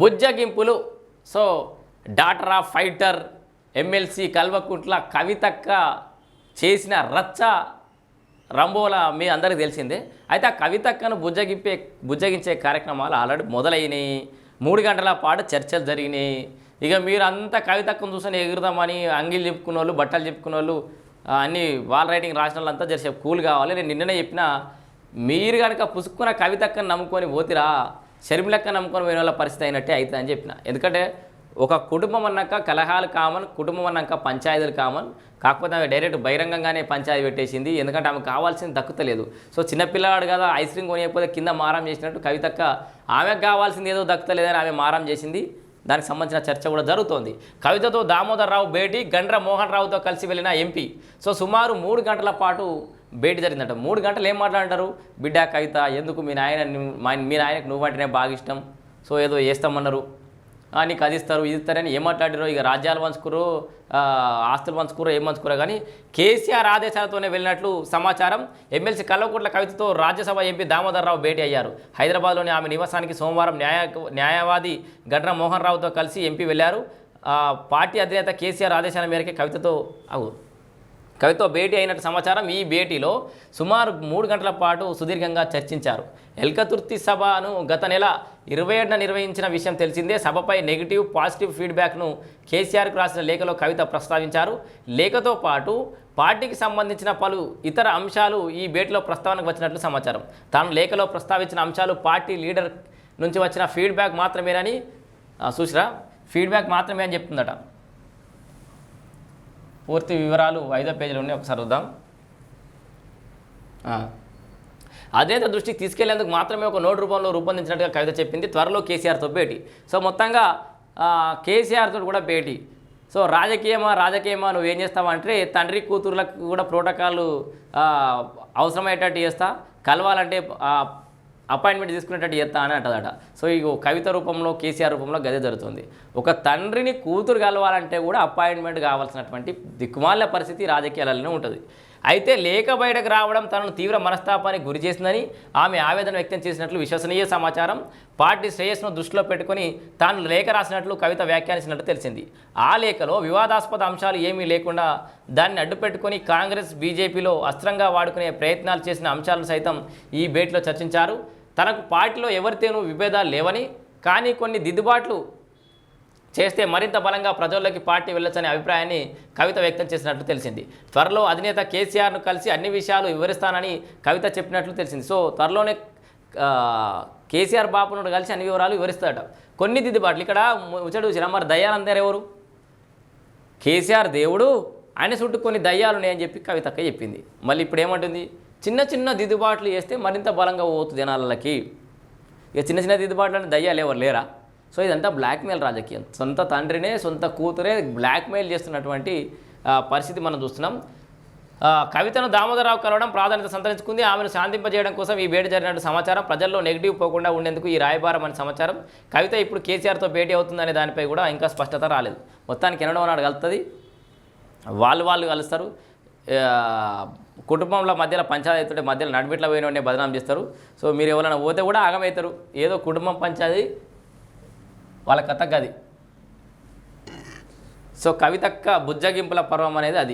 బుజ్జగింపులు. So daughter of fighter MLC Kalvakuntla కవితక్క చేసిన రచ్చ రంబోల మీ అందరికీ తెలిసిందే. అయితే ఆ కవితక్కను బుజ్జగింపే బుజ్జగించే కార్యక్రమాలు ఆల్రెడీ మొదలైనాయి. మూడు గంటల పాటు చర్చలు జరిగినాయి. ఇక మీరు అంతా కవితక్కను చూసుకొని ఎగురుదామని అంగిలు చెప్పుకున్న వాళ్ళు బట్టలు చెప్పుకున్న వాళ్ళు అన్ని వాల్ రైటింగ్ రాసిన వాళ్ళంతా జరిసే కూల్ కావాలి. నేను నిన్ననే చెప్పిన మీరు కనుక పుసుక్కున్న కవితక్కను నమ్ముకొని పోతిరా. షర్మిలక్క నమ్ముకొని పోయిన వాళ్ళ పరిస్థితి అయినట్టే అవుతుంది అని చెప్పిన. ఎందుకంటే ఒక కుటుంబం అన్నాక కలహాలు కామన్ కుటుంబం అన్నాక పంచాయతీలు కామన్ కాకపోతే ఆమె డైరెక్ట్ బహిరంగంగానే పంచాయతీ పెట్టేసింది ఎందుకంటే ఆమెకు కావాల్సింది దక్కుతలేదు. సో చిన్నపిల్లవాడు కదా ఐస్ క్రీమ్ కొనియకపోతే కింద మారం చేసినట్టు కవితక్క ఆమెకు కావాల్సింది ఏదో దక్కుతలేదని ఆమె మారం చేసింది. దానికి సంబంధించిన చర్చ కూడా జరుగుతోంది. కవితతో దామోదర్ రావు భేటీ గండ్ర మోహన్ రావుతో కలిసి వెళ్ళిన ఎంపీ. సో సుమారు మూడు గంటల పాటు భేటీ జరిగిందట. మూడు గంటలు ఏం మాట్లాడంటారు బిడ్డ కవిత ఎందుకు మీ నాయన మీ నాయనకు నువ్వంటేనే బాగా ఇష్టం. సో ఏదో చేస్తామన్నారు. నీకు అది ఇస్తారు ఇది ఇస్తారని ఏం మాట్లాడారు ఇక రాజ్యాలు పంచుకురు ఆస్తులు పంచుకురు ఏం పంచుకురో కానీ కేసీఆర్ ఆదేశాలతోనే వెళ్ళినట్లు సమాచారం ఎమ్మెల్సీ కల్వకుంట్ల కవితతో రాజ్యసభ ఎంపీ దామోదరరావు భేటీ అయ్యారు. హైదరాబాద్లోని ఆమె నివాసానికి సోమవారం న్యాయ న్యాయవాది గడ్ర మోహన్ రావుతో కలిసి ఎంపీ వెళ్ళారు. పార్టీ అధినేత కేసీఆర్ ఆదేశాల మేరకే కవితతో అవు కవితో భేటీ అయినట్టు సమాచారం ఈ భేటీలో సుమారు మూడు గంటల పాటు సుదీర్ఘంగా చర్చించారు. ఎల్కతుర్తి సభను గత నెల ఇరవై ఏడున నిర్వహించిన విషయం తెలిసిందే. సభపై నెగిటివ్ పాజిటివ్ ఫీడ్బ్యాక్ను కేసీఆర్కు రాసిన లేఖలో కవిత ప్రస్తావించారు. లేఖతో పాటు పార్టీకి సంబంధించిన పలు ఇతర అంశాలు ఈ భేటీలో ప్రస్తావనకు వచ్చినట్లు సమాచారం. తాను లేఖలో ప్రస్తావించిన అంశాలు పార్టీ లీడర్ నుంచి వచ్చిన ఫీడ్బ్యాక్ మాత్రమేనని ఆ, ఫీడ్బ్యాక్ మాత్రమే అని చెప్తుందట. పూర్తి వివరాలు ఐదో పేజీలో ఉన్నాయి ఒకసారి చూద్దాం. అధినేత దృష్టికి తీసుకెళ్ళేందుకు మాత్రమే ఒక నోటు రూపంలో రూపొందించినట్టుగా కవిత చెప్పింది. త్వరలో కేసీఆర్తో భేటీ. సో మొత్తంగా కేసీఆర్తో కూడా భేటీ. సో రాజకీయమా రాజకీయమా నువ్వు ఏం చేస్తావంటే తండ్రి కూతుర్లకు కూడా ప్రోటోకాల్ అవసరమయ్యేటట్టు చేస్తా. కలవాలంటే అపాయింట్మెంట్ తీసుకునేటట్టు చేస్తా అని అంటదట. సో ఈ కవిత రూపంలో కేసీఆర్ రూపంలో గదే జరుగుతుంది. ఒక తండ్రిని కూతురు కలవాలంటే కూడా అపాయింట్మెంట్ కావాల్సినటువంటి దిక్కుమాల పరిస్థితి రాజకీయాలలోనే ఉంటుంది. అయితే లేఖ బయటకు రావడం తనను తీవ్ర మనస్తాపానికి గురి చేసిందని ఆమె ఆవేదన వ్యక్తం చేసినట్లు విశ్వసనీయ సమాచారం. పార్టీ శ్రేయస్సును దృష్టిలో పెట్టుకొని తాను లేఖ రాసినట్లు కవిత వ్యాఖ్యానించినట్లు తెలిసింది. ఆ లేఖలో వివాదాస్పద అంశాలు ఏమీ లేకుండా దాన్ని అడ్డుపెట్టుకొని కాంగ్రెస్ బీజేపీలో అస్త్రంగా వాడుకునే ప్రయత్నాలు చేసిన అంశాలను సైతం ఈ భేటీలో చర్చించారు. తనకు పార్టీలో ఎవరితేనూ విభేదాలు లేవని కానీ కొన్ని దిద్దుబాట్లు చేస్తే మరింత బలంగా ప్రజల్లోకి పార్టీ వెళ్ళొచ్చనే అభిప్రాయాన్ని కవిత వ్యక్తం చేసినట్లు తెలిసింది. త్వరలో అధినేత కేసీఆర్ను కలిసి అన్ని విషయాలు వివరిస్తానని కవిత చెప్పినట్లు తెలిసింది. సో త్వరలోనే కేసీఆర్ బాబును కలిసి అన్ని వివరాలు వివరిస్తాడట. కొన్ని దిద్దుబాట్లు ఇక్కడ ముచ్చడు చూసినా మరి దయాలందరూ ఎవరు? కేసీఆర్ దేవుడు ఆయన చుట్టూ కొన్ని దయ్యాలు ఉన్నాయని చెప్పి కవితక్క చెప్పింది. మళ్ళీ ఇప్పుడు ఏమంటుంది? చిన్న చిన్న దిద్దుబాట్లు చేస్తే మరింత బలంగా పోతుంది జనాలకి. ఇక చిన్న చిన్న దిద్దుబాట్లు అంటే దయ్యాలు ఎవరు లేరా? సో ఇదంతా బ్లాక్మెయిల్ రాజకీయం. సొంత తండ్రినే సొంత కూతురే బ్లాక్మెయిల్ చేస్తున్నటువంటి పరిస్థితి మనం చూస్తున్నాం. కవితను దామోదరరావు కలవడం ప్రాధాన్యత సంతరించుకుంది. ఆమెను శాంతింపజేయడం కోసం ఈ భేటీ జరిగినట్టు సమాచారం. ప్రజల్లో నెగిటివ్ పోకుండా ఉండేందుకు ఈ రాయబారం అనే సమాచారం. కవిత ఇప్పుడు కేసీఆర్తో భేటీ అవుతుందనే దానిపై కూడా ఇంకా స్పష్టత రాలేదు. మొత్తానికి ఎన్నడో నాడు కలుస్తుంది వాళ్ళు వాళ్ళు కలుస్తారు. కుటుంబంలో మధ్యలో పంచాయతీ అవుతుంటే మధ్యలో నడిమిట్ల పోయిన బదనాం చేస్తారు. సో మీరు ఎవరైనా పోతే కూడా ఆగమవుతారు. ఏదో కుటుంబం పంచాయతీ వాళ్ళ కథ గది. సో కవితక్క బుజ్జగింపుల పర్వం అనేది అది.